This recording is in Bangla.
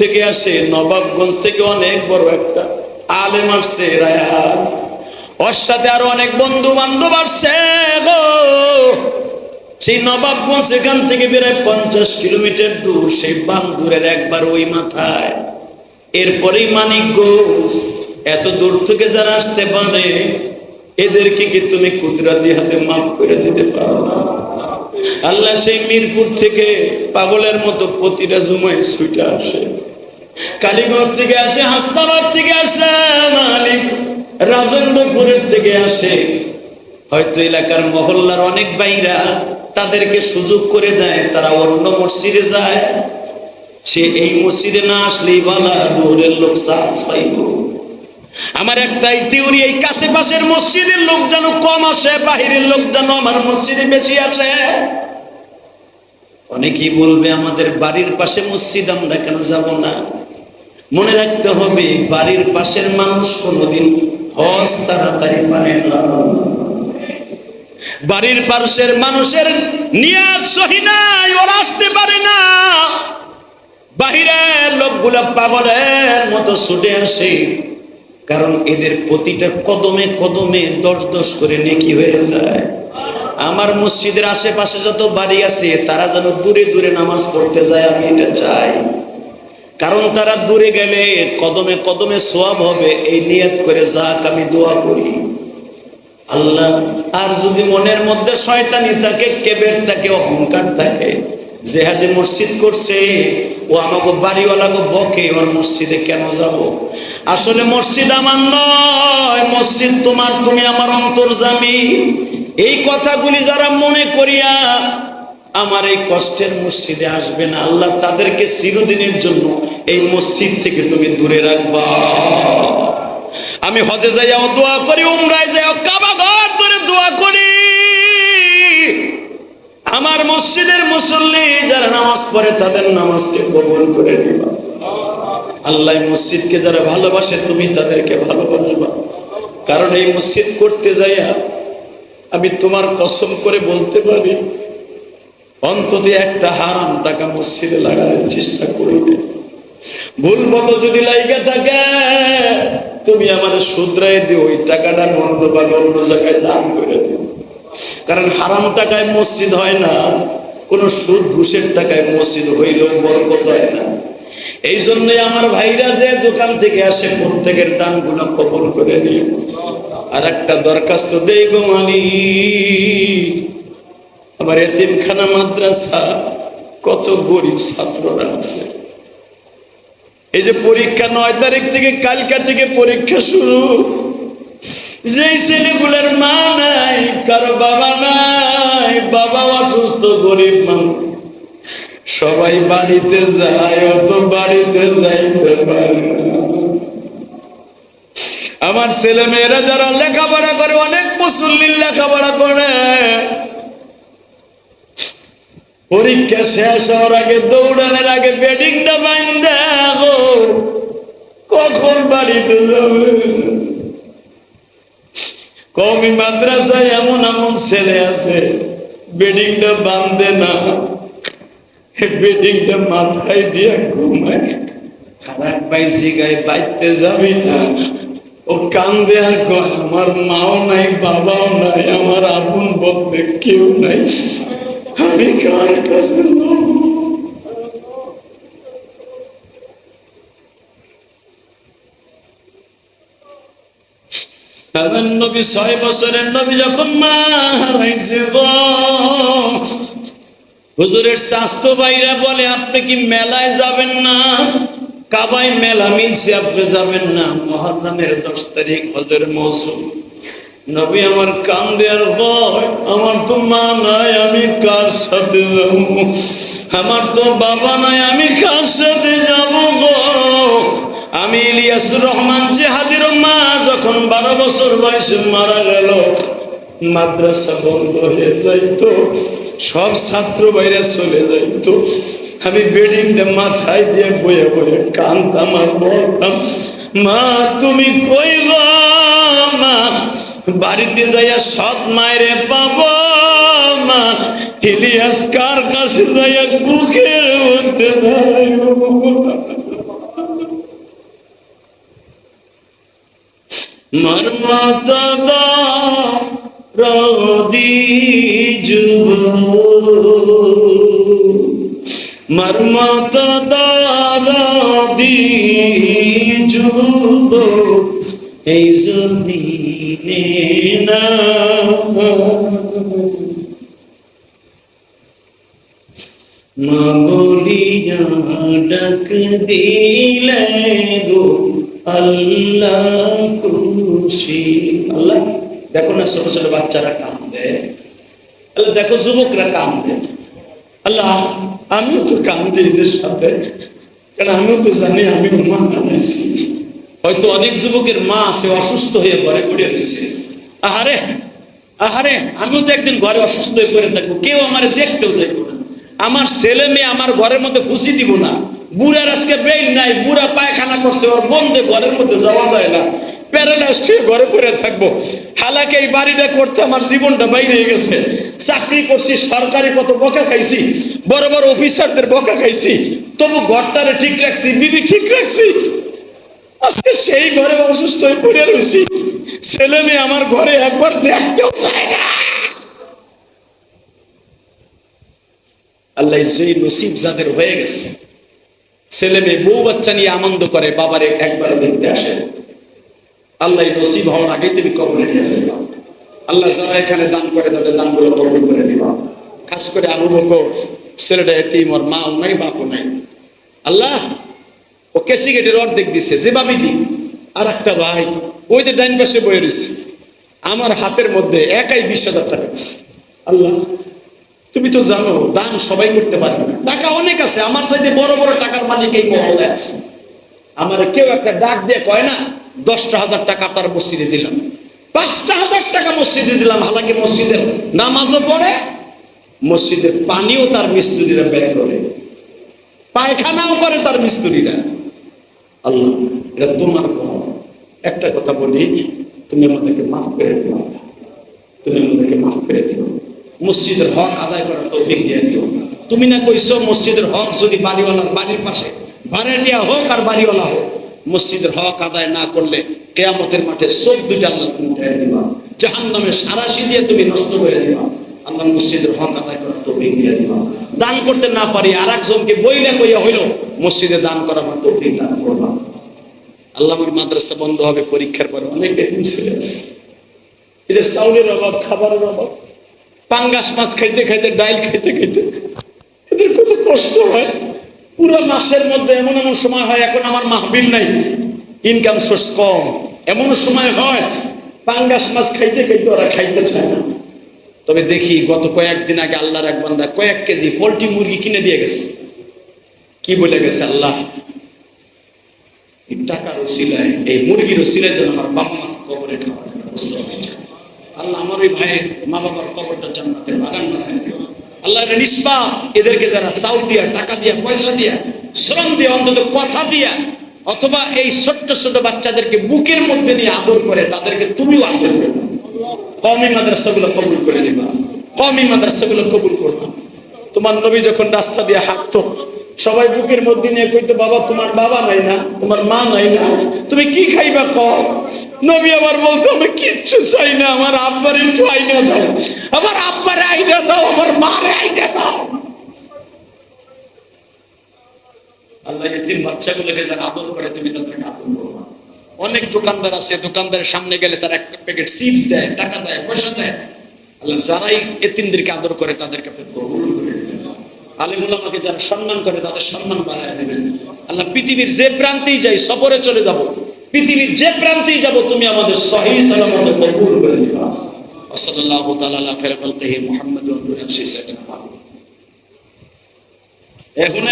থেকে আসে, নবাবগঞ্জ থেকে অনেক বড় একটা আলেম আসছে রায়ান ওর সাথে আরও অনেক বন্ধু বান্ধব আসছে সেই নবাবগঞ্জ এখান থেকে বেরোয় পঞ্চাশ কিলোমিটার দূর, সেই বান্দুরের একবার ওই মাথায়। এরপরেই মানিকগঞ্জ। এত দূর থেকে যারা আসতে পারে, এদেরকে কি তুমি কুদরাতি হাতে মাফ করে দিতে পারো না? আল্লাহ সেই মিরপুর থেকে পাগলের মতো প্রতিটা জুমায় ছুটে আসে। কালীগঞ্জ থেকে আসে, হাসনাবাদ থেকে আসে মালিক রাজেন্দ্রপুরের থেকে আসে। হয়তো এলাকার মহল্লার অনেক বাইরা তাদেরকে সুযোগ করে দেয়, তারা অন্য মসজিদে যায়। সে এই মসজিদে না আসলেই বালা দূরের লোক পাইব। আমার একটাই থিওরি এই কাছে পাশের মসজিদের লোক যেন কম আসে, বাহিরের লোক যেন আমার মসজিদে বেশি আসে। অনেকেই বলবে, আমাদের বাড়ির পাশে মসজিদ, আমরা কেন যাব না? মনে রাখতে হবে, বাড়ির পাশের মানুষ কোনোদিন হজ তাড়াতাড়ি পারে না। বাড়ির পাশের মানুষের নিয়াজ সহি নাই, ওরা আসতে পারে না। বাহিরের লোকগুলা পাগলের মতো ছুটে আসে, কারণ এদের প্রতিটা কদমে কদমে দশ দশ করে নেকি হয়ে যায়। আমার মসজিদের আশেপাশে যত বাড়ি আছে, তারা যেন দূরে দূরে নামাজ পড়তে যায়, আমি এটা চাই। কারণ তারা দূরে গেলে কদমে কদমে সোয়াব হবে, এই নিয়ত করে যাক, আমি দোয়া করি। আল্লাহ, আর যদি মনের মধ্যে শয়তানি থাকে, কেবের থাকে, অহংকার থাকে, জেহাদে মসজিদ করছে, ও আমাকে বাড়িওয়ালাকে বকে, ওর মসজিদে কেন যাব? আসলে মসজিদ আমার নয়, মসজিদ তোমার, তুমি আমার অন্তর্জামী এই কথাগুলি যারা মনে করিয়া আমার এই কষ্টের মসজিদে আসবে না। আল্লাহ তাদেরকে চিরদিনের জন্য এই মসজিদ থেকে তুমি দূরে রাখবা। আমি হজে যাইয়াও দোয়া করি, উমরায় যাইয়াও কাবা ঘর ধরে দোয়া করি। আমার মসজিদের মুসল্লি যারা নামাজ পড়ে, তাদের নামাজকে কবুল করে নিবা। আল্লাহ মসজিদকে যারা ভালোবাসে, তুমি তাদেরকে ভালোবাসবা। কারণ এই মসজিদ করতে যাইয়া আমি তোমার কসম করে বলতে পারি অন্তত একটা হারাম টাকা মসজিদে লাগানোর চেষ্টা করি ভুল মতো যদি লাইগা থাকে, তুমি আমার শুধরাই দিও, ওই টাকাটা বন্ধ পাবে অন্য জায়গায় দান করে দিও। কারণ হারাম টাকায় মসজিদ হয় না, কোন সুদ ঘুষের টাকায় মসজিদ হইলেও বরকত হয় না। এই জন্যই আমার ভাইরা যে দোকান থেকে আসে, প্রত্যেকের দানগুলো কবল করে নিয়ে। আর একটা দরখাস্ত দেই গো মালি আমার এতিমখানা মাদ্রাসা, কত গরিব ছাত্ররা আছে। এই যে পরীক্ষা নয় তারিখ থেকে, কালকা থেকে পরীক্ষা শুরু। যেই ছেলেগুলোর মা নাই, কারও বাবা নাই বাবা অসুস্থ, গরিব মানুষ। সবাই বাড়িতে যায়, অত বাড়িতে যাইতে পারে আমার ছেলে মেয়েরা যারা লেখাপড়া করে, অনেক মুসল্লির লেখাপড়া করে। পরীক্ষা শেষ হওয়ার আগে দৌড়ানোর আগে বেডিংটা গো কখন বাড়িতে যাবে? কমি মাদ্রাসায় এমন এমন ছেলে আছে, বেডিংটা বাঁধে না। বেডিংটা মাথায় দিয়ে ঘুমায়। খারাপ পাইছি গায়ে বাইতে যাবি না। ও কান্দে আর আমার মাও নাই, বাবাও নাই, আমার আপন বলতে কেউ নাই। আমি কার কাছে যাব নবী ছয় বছরের নবী যখন হুজুরের স্বাস্থ্য ভাইরা বলে, আপনি কি মেলায় যাবেন না? কাবাই মেলা মিলছে, আপনি যাবেন না। মহাদানের দশ তারিখ হজরের মৌসুম। নবী আমার কান্দে আর ভয়, আমার তো মা নাই, আমি কার সাথে যাব? আমার তো বাবা নাই, আমি কার সাথে যাব গো? আমি ইলিয়াস রহমান জেহাদির মা, যখন বারো বছর বয়সে মারা গেল, মাদ্রাসা বন্ধ হয়ে যাইতো, সব ছাত্র বাইরে চলে যাইতো। আমি বেডিংটা মাথায় দিয়ে বয়ে বয়ে কানতাম আর বলতাম, মা, তুমি কই মা? বাড়িতে যাইয়া সৎ মায়ের বাবা ইলিয়াস কার কাছে যাইয়া বুকের মধ্যে মর্মত রদি যুব। মর্মত রদি যুব। এই জমিনে না মা বলিয়া ডাক দিলে গো, আল্লাহ খুশি। আল্লাহ, দেখো না ছোট ছোট বাচ্চারা কান্দে আল্লাহ, দেখো যুবকরা কান্দে আল্লাহ, আমিও তো কান্দি এদের সাথে। কারণ আমিও তো জানি, আমিও মা কান্দাইছি হয়তো অনেক যুবকের মা আছে অসুস্থ হয়ে ঘরে পড়ে রয়েছে। আহারে আহারে, আমিও তো একদিন ঘরে অসুস্থ হয়ে পড়ে থাকব। কেউ আমার দেখতেও যাইব না। আমার ছেলে মেয়ে আমার ঘরের মধ্যে খুশি দিব না। বুড়ার আজকে বেল নাই, বুড়া পায়খানা করছে, ওর বন্ধে ঘরের মধ্যে যাওয়া যায় না। প্যারালাইজড হয়ে ঘরে পড়ে থাকব। হালাকে এই বাড়িটা করতে আমার জীবনটা বাইরে গেছে। চাকরি করছি, সরকারি কত বকা খাইছি, বড় বড় অফিসারদের বকা খাইছি। তবু ঘরটারে ঠিক রাখছি, বিবি ঠিক রাখছি। আজকে সেই ঘরে অসুস্থ হয়ে পড়ে রয়েছি। ছেলে মেয়ে আমার ঘরে একবার দেখতেও চায় না। আল্লাহ সেই নসিব যাদের হয়ে গেছে, ছেলে মেয়ে বউ বাচ্চা নিয়ে আনন্দ করে, বাবারে একবার দেখতে আসে। আল্লাহ নসিব হওয়ার আগে তুমি কবরে নিয়ে যাবা। আল্লাহ যারা এখানে দান করে, তাদের দানগুলো কবর করে দিবা খাস করে আবু বকর, ছেলেটা এতিম, ওর মাও নাই, বাপও নাই। আল্লাহ ও কেসি গেটের অর্ধেক দিছে, যে বাবি দি? আর একটা ভাই, ওই যে ডাইন পাশে বয়ে রয়েছে, আমার হাতের মধ্যে একাই বিশ হাজার টাকা আছে আল্লাহ, তুমি তো জানো, দান সবাই করতে পারে না। টাকা অনেক আছে, আমার সাইডে বড় বড় টাকার মালিক এই মহলে আছে। আমার কেউ একটা ডাক দিয়ে কয় না, দশটা হাজার টাকা আপনার মসজিদে দিলাম। পাঁচটা হাজার টাকা মসজিদে দিলাম, হালাকি মসজিদের নামাজও পড়ে, মসজিদের পানিও তার মিস্ত্রিরা ব্যয় করে। পায়খানাও করে তার মিস্ত্রিরা। আল্লাহ, এটা তোমার ঘর। একটা কথা বলি, তুমি আমাদেরকে মাফ করে দিও। তুমি আমাদেরকে মাফ করে দিও। মসজিদের হক আদায় করার তৌফিক দিয়ে দিও। তুমি না কইছো মসজিদের হক যদি বাড়িওয়ালার বাড়ির পাশে ভাড়াটিয়া হোক আর বাড়িওয়ালা হোক, মসজিদের হক আদায় না করলে কেয়ামতের মাঠে চোখ দুইটা আল্লাহ তুমি দিবা। জাহান নামে সারাশি দিয়ে তুমি নষ্ট করে দিবা। আল্লাহ মসজিদের হক আদায় করার তৌফিক দিয়ে দিবা। দান করতে না পারি আর একজনকে বইলে কইয়া হইল, মসজিদে দান করা আমার তৌফিক দান করবা। আল্লাহ আমার মাদ্রাসা বন্ধ হবে, পরীক্ষার পরে অনেক এতিম ছেলে আছে এদের চাউলের অভাব, খাবারের অভাব, পাঙ্গাস মাছ খাইতে খাইতে, ডাইল খাইতে খাইতে, এদের কত কষ্ট হয়। পুরো মাসের মধ্যে এমন এমন সময় হয়, এখন আমার মাহবিল নাই। ইনকাম সোর্স কম। এমন সময় হয়, পাঙ্গাস মাছ খাইতে খাইতে ওরা খাইতে চায় না। তবে দেখি গত কয়েকদিন আগে আল্লাহর এক বান্দা কয়েক কেজি পোলট্রি মুরগি কিনে দিয়ে গেছে। কি বলে গেছে আল্লাহ? টাকার ওসিলায়, এই মুরগির ওসিলায় যেন আমার বাবা মা কবরে আল্লাহ আমার ওই ভাইয়ের মা বাবার কবরটা জান্নাতের বাগান বানায় আল্লাহ এর নিষ্পাপ। এদেরকে যারা চাউল দিয়া, টাকা দিয়া, পয়সা দিয়া, শ্রম দিয়া, অন্তত কথা দিয়া, অথবা এই ছোট্ট ছোট বাচ্চাদেরকে বুকের মধ্যে নিয়ে আদর করে, তাদেরকে তুমিও আদর করো। কমি মাদ্রাসাগুলো কবুল করে দিবা কমি মাদ্রাসাগুলো কবুল করবা। তোমার নবী যখন রাস্তা দিয়ে হাঁটতো, সবাই বুকের মধ্যে নিয়ে কইতো, বাবা, তোমার বাবা নাই না? তোমার মা নাই না? তুমি কি খাইবা কম নবী আবার বলতো, আমি কিচ্ছু চাই না, আমার আব্বার একটু আইনা দাও। আমার আব্বার আইনা দাও, আমার মার আইনা দাও। আল্লাহ এই বাচ্চাগুলোকে যারা আদর করে, তুমি তাদেরকে আদর করবা। অনেক দোকানদার আছে, দোকানদারের সামনে গেলে তারা একটা প্যাকেট চিপস দেয়, টাকা দেয়, পয়সা দেয়। আল্লাহ যারাই এতিমদেরকে আদর করে তাদেরকে আলিমুল্লাহকে যারা সম্মান করে তাদের সম্মান বাড়ায় দেবেন আল্লাহ পৃথিবীর যে প্রান্তেই যাই সফরে চলে যাব, পৃথিবীর যে প্রান্তেই যাব, তুমি আমাদের সহি সালামতে কবুল করে নিবা। ওসল্লাল্লাহু তাআলা আলা খায়রি খালকিহি রাসূলুল্লাহ সাল্লাল্লাহু এখন